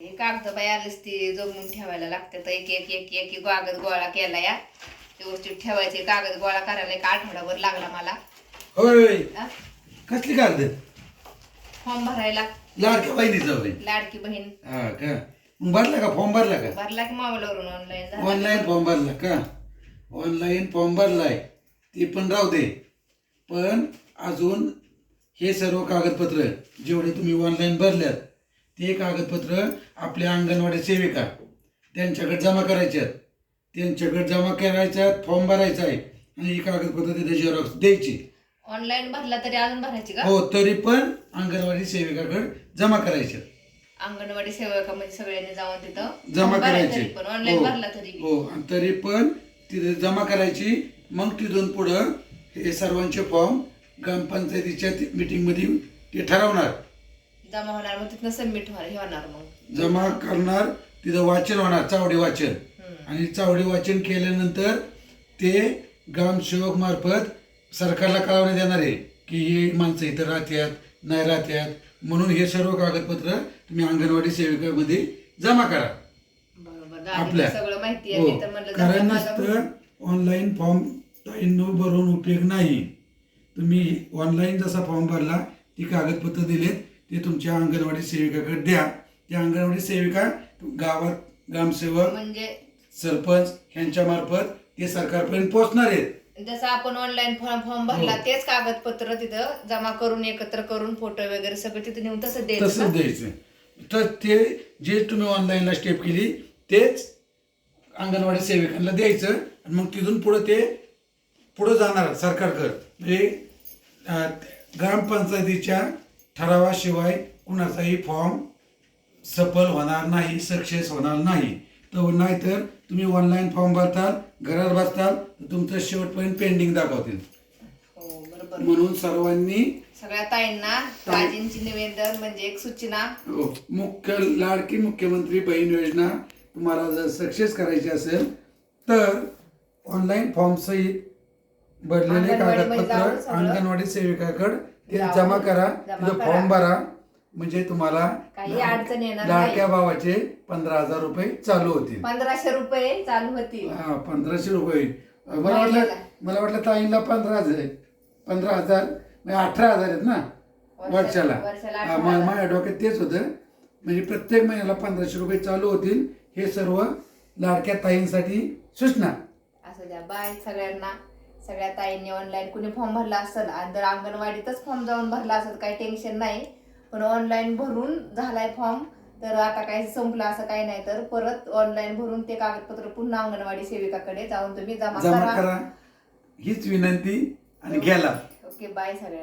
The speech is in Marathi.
हे कागद बाई आलीच ती जमून ठेवायला लागतात. एक एक एक एक एक कागद गोळा केला या. व्यवस्थित ठेवायचे कागद गोळा करायला एक आठवडाभर लागला मला. होय. हा? कसली कागद? फॉर्म भरायला. लाडक्या बहिणीचा होय. लाडकी बहीण. हा का? मग भरला का? फॉर्म भरला का? भरला की मोबाईलवरून ऑनलाईन झाला. ऑनलाईन फॉर्म भरला का? ऑनलाईन फॉर्म भरलाय. ते पण राहू दे. पण अजून हे सर्व कागदपत्र जेवढे तुम्ही ऑनलाईन भरल्यात ते कागदपत्र आपल्या अंगणवाडी सेविका त्यांच्याकडे जमा करायच्यात त्यांच्याकडे जमा करायच्यात फॉर्म भरायचा आहे आणि हे कागदपत्र तिथे झेरॉक्स द्यायची. ऑनलाईन भरला तरी अजून भरायची का? हो तरी पण अंगणवाडी सेविकाकडे जमा करायच्यात अंगणवाडी सेवका म्हणजे सगळ्यांनी जाऊन तिथं जमा करायचे. तरी पण ऑनलाईन हो. भरला तरी. हो आणि तरी पण तिथे जमा करायची. मग तिथून पुढं हे सर्वांचे फॉर्म ग्रामपंचायतीच्या मीटिंगमध्ये ते ठरवणार. जमा होणार मग तिथनं सबमिट होणार हे होणार मग. जमा करणार तिथं वाचन होणार चावडी वाचन. आणि चावडी वाचन केल्यानंतर ते ग्रामसेवक मार्फत सरकारला कळवण्यात येणार आहे की ही माणसं इथं राहत्यात नाही राहत्यात. म्हणून हे सर्व कागदपत्र तुम्ही अंगणवाडी सेविकामध्ये जमा करा. बरोबर. आपल्या. सगळं माहिती हो. आहे तर म्हणलं कारण. नसतं ऑनलाईन फॉर्म ताईंनो भरून उपयोग नाही. तुम्ही ऑनलाईन जसा फॉर्म भरला ती कागदपत्र दिलेत. ते तुमच्या अंगणवाडी सेविकाकडे द्या त्या अंगणवाडी सेविका गावात ग्रामसेवक म्हणजे सरपंच यांच्या मार्फत ते सरकारपर्यंत पोहोचणार आहेत जसं आपण ऑनलाईन फॉर्म फॉर्म भरला हो. तेच कागदपत्र तिथं जमा करून एकत्र करून फोटो वगैरे सगळं तिथं नेऊन तसं द्यायचं तसंच? द्यायचं तर ते जे तुम्ही ऑनलाईनला स्टेप केली तेच अंगणवाडी सेविकांना द्यायचं आणि मग तिथून पुढं ते पुढं जाणार सरकारकडं म्हणजे अं, ग्रामपंचायतीच्या ठरावाशिवाय कुणाचाही फॉर्म सफल होणार नाही सक्सेस होणार नाही. तर नाहीतर तुम्ही ऑनलाईन फॉर्म भरताल घरात बसताल तर तुमचं शेवटपर्यंत पेंडिंग दाखवतील. हो बरोबर. म्हणून सर्वांनी सगळ्या ताईंना ताई- ताजींची निवेदन म्हणजे एक सूचना. हो, मुख्य लाडकी मुख्यमंत्री बहीण योजना तुम्हाला जर सक्सेस करायची असेल तर ऑनलाईन फॉर्म सहित भरलेले अंगणवाडीमध्ये जाऊन कागदपत्र सगळं. अंगणवाडी सेविकाकडे ते जमा करा तिथं. फॉर्म भरा. म्हणजे तुम्हाला काही अडचण येणार लाडक्या भावाचे पंधरा हजार रुपये चालू होतील. पंधराशे रुपये चालू होतील. हा पंधराशे रुपये. मला वाटलं. मला वाटलं ताईंना पंधरा हजार. पंधरा हजार म्हणजे अठरा हजार आहेत ना वर्षाला-. माझ्या डोक्यात तेच होतं. म्हणजे प्रत्येक महिन्याला पंधराशे रुपये चालू होतील. हे सर्व लाडक्या ताईंसाठी सूचना. असं द्या. बाय सगळ्यांना. सगळ्या ताईंनी ऑनलाईन कुणी फॉर्म भरला असेल आणि जर अंगणवाडीतच फॉर्म जाऊन भरला असेल काही टेन्शन नाही. पण ऑनलाईन भरून झालाय फॉर्म तर आता काही संपलं असं काही नाही. तर परत ऑनलाईन भरून ते कागदपत्र पुन्हा अंगणवाडी सेविकाकडे जाऊन तुम्ही जमा जमा करा. करा. हीच विनंती आणि गेला ओके बाय सगळ्यांना